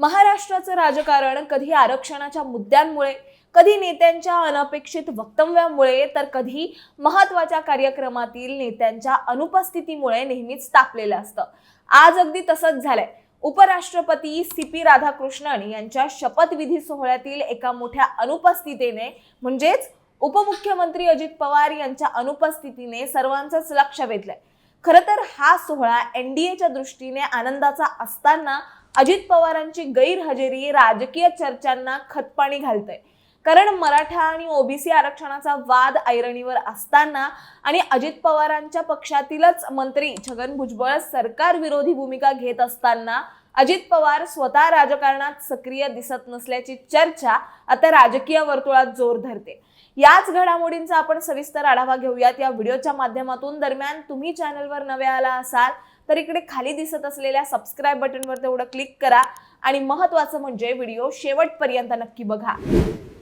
महाराष्ट्राचं राजकारण कधी आरक्षणाच्या मुद्द्यांमुळे कधी नेत्यांच्या अनपेक्षित वक्तव्यामुळे तर कधी महत्त्वाच्या कार्यक्रमातील नेत्यांच्या अनुपस्थितीमुळे नेहमीच तापलेलं असतं. आज अगदी तसंच झालंय. उपराष्ट्रपती सी पी राधाकृष्णन यांच्या शपथविधी सोहळ्यातील एका मोठ्या अनुपस्थितीने म्हणजेच उपमुख्यमंत्री अजित पवार यांच्या अनुपस्थितीने सर्वांचंच लक्ष वेधलंय. खरं तर हा सोहळा एनडीएच्या दृष्टीने आनंदाचा असताना अजित पवारांची गैरहजेरी राजकीय चर्चांना खतपाणी घालतंय. कारण मराठा आणि ओबीसी आरक्षणाचा वाद ऐरणीवर असताना आणि अजित पवारांच्या पक्षातीलच मंत्री छगन भुजबळ सरकार विरोधी भूमिका घेत असताना अजित पवार स्वतः राजकारणात सक्रिय दिसत नसल्याची चर्चा आता राजकीय वर्तुळात जोर धरते. याच घडामोडींचा आपण सविस्तर आढावा घेऊयात. या व्हिडिओच्या माध्यमातून दरम्यान तुम्ही चॅनलवर नवे आला असाल तर इकडे खाली दिसत असलेल्या सबस्क्राईब बटनवर तेवढं क्लिक करा आणि महत्वाचं म्हणजे व्हिडिओ शेवटपर्यंत नक्की बघा.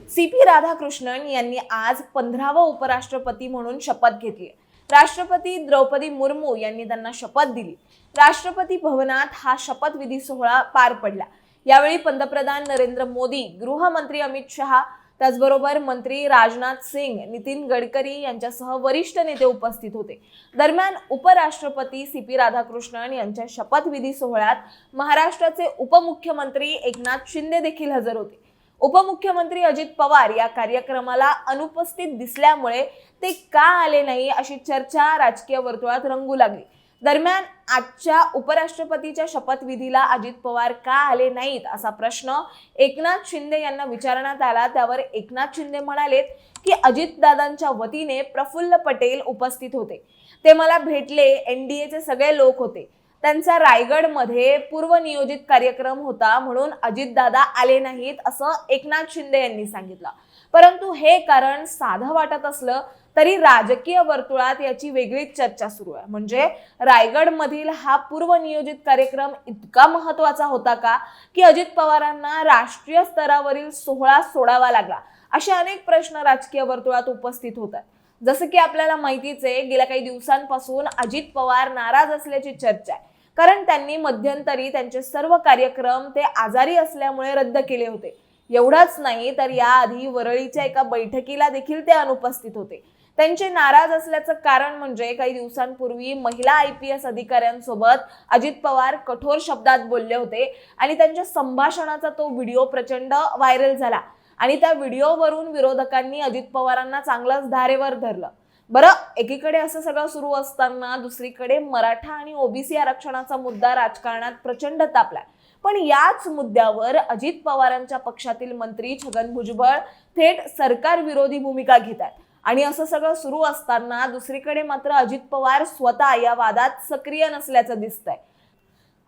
सी पी राधाकृष्णन यांनी आज पंधरावा उपराष्ट्रपती म्हणून शपथ घेतली. राष्ट्रपती द्रौपदी मुर्मू यांनी त्यांना शपथ दिली. राष्ट्रपती भवनात हा शपथविधी सोहळा पार पडला. यावेळी पंतप्रधान नरेंद्र मोदी गृहमंत्री अमित शहा त्याचबरोबर मंत्री राजनाथ सिंग नितीन गडकरी यांच्यासह वरिष्ठ नेते उपस्थित होते. दरम्यान उपराष्ट्रपती सी पी राधाकृष्णन यांच्या शपथविधी सोहळ्यात महाराष्ट्राचे उपमुख्यमंत्री एकनाथ शिंदे देखील हजर होते. उपमुख्यमंत्री अजित पवार या कार्यक्रमाला अनुपस्थित दिसल्यामुळे ते का आले नाही अशी चर्चा राजकीय वर्तुळात रंगू लागली. दरम्यान आजच्या उपराष्ट्रपतीच्या शपथविधीला अजित पवार का आले नाहीत असा प्रश्न एकनाथ शिंदे यांना विचारण्यात आला. त्यावर एकनाथ शिंदे म्हणालेत की अजितदादांच्या वतीने प्रफुल्ल पटेल उपस्थित होते. ते मला भेटले एनडीएचे सगळे लोक होते. त्यांचा रायगडमध्ये पूर्वनियोजित कार्यक्रम होता म्हणून अजितदादा आले नाहीत असं एकनाथ शिंदे यांनी सांगितलं. परंतु हे कारण साधं वाटत असलं तरी राजकीय वर्तुळात याची वेगळीच चर्चा सुरू आहे. म्हणजे रायगडमधील हा पूर्वनियोजित कार्यक्रम इतका महत्त्वाचा होता का की अजित पवारांना राष्ट्रीय स्तरावरील सोहळा सोडावा लागला? असे अनेक प्रश्न राजकीय वर्तुळात उपस्थित होतात जसं की आपल्याला माहितीच आहे गेल्या काही दिवसांपासून अजित पवार नाराज असल्याची चर्चा आहे. कारण त्यांनी मध्यंतरी त्यांचे सर्व कार्यक्रम ते आजारी असल्यामुळे रद्द केले होते. एवढंच नाही तर याआधी वरळीच्या एका बैठकीला देखील ते अनुपस्थित होते. त्यांचे नाराज असल्याचं कारण म्हणजे काही दिवसांपूर्वी महिला आय पी एस अधिकाऱ्यांसोबत अजित पवार कठोर शब्दात बोलले होते आणि त्यांच्या संभाषणाचा तो व्हिडिओ प्रचंड व्हायरल झाला आणि त्या व्हिडिओवरून विरोधकांनी अजित पवारांना चांगलंच धारेवर धरलं. बरं एकीकडे असं सगळं सुरू असताना दुसरीकडे मराठा आणि ओबीसी आरक्षणाचा मुद्दा राजकारणात प्रचंड तापलाय. पण याच मुद्द्यावर अजित पवारांच्या पक्षातील मंत्री छगन भुजबळ थेट सरकार विरोधी भूमिका घेत आहेत. आणि असं सगळं सुरू असताना दुसरीकडे मात्र अजित पवार स्वतः या वादात सक्रिय नसल्याचं दिसतंय.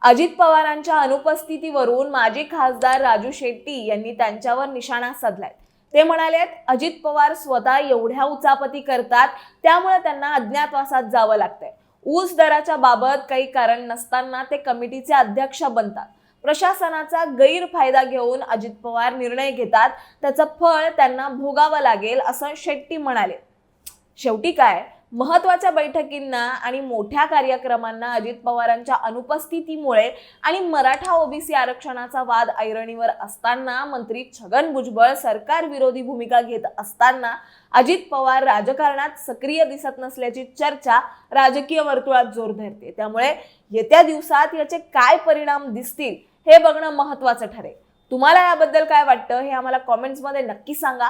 अजित पवारांच्या अनुपस्थितीवरून माजी खासदार राजू शेट्टी यांनी त्यांच्यावर निशाणा साधलाय. ते म्हणालेत अजित पवार स्वतः एवढ्या उचापती करतात त्यामुळे त्यांना अज्ञातवासात जावं लागतंय. ऊस दराच्या बाबत काही कारण नसताना ते कमिटीचे अध्यक्ष बनतात. प्रशासनाचा गैरफायदा घेऊन अजित पवार निर्णय घेतात. त्याचं फळ त्यांना भोगावं लागेल असं शेट्टी म्हणाले. शेवटी काय? महत्त्वाच्या बैठकींना आणि मोठ्या कार्यक्रमांना अजित पवारांच्या अनुपस्थितीमुळे आणि मराठा ओबीसी आरक्षणाचा वाद ऐरणीवर असताना मंत्री छगन भुजबळ सरकार विरोधी भूमिका घेत असताना अजित पवार राजकारणात सक्रिय दिसत नसल्याची चर्चा राजकीय वर्तुळात जोर धरते. त्यामुळे येत्या दिवसात याचे काय परिणाम दिसतील हे बघणं महत्वाचं ठरेल. तुम्हाला याबद्दल काय वाटतं हे आम्हाला कॉमेंट्समध्ये नक्की सांगा.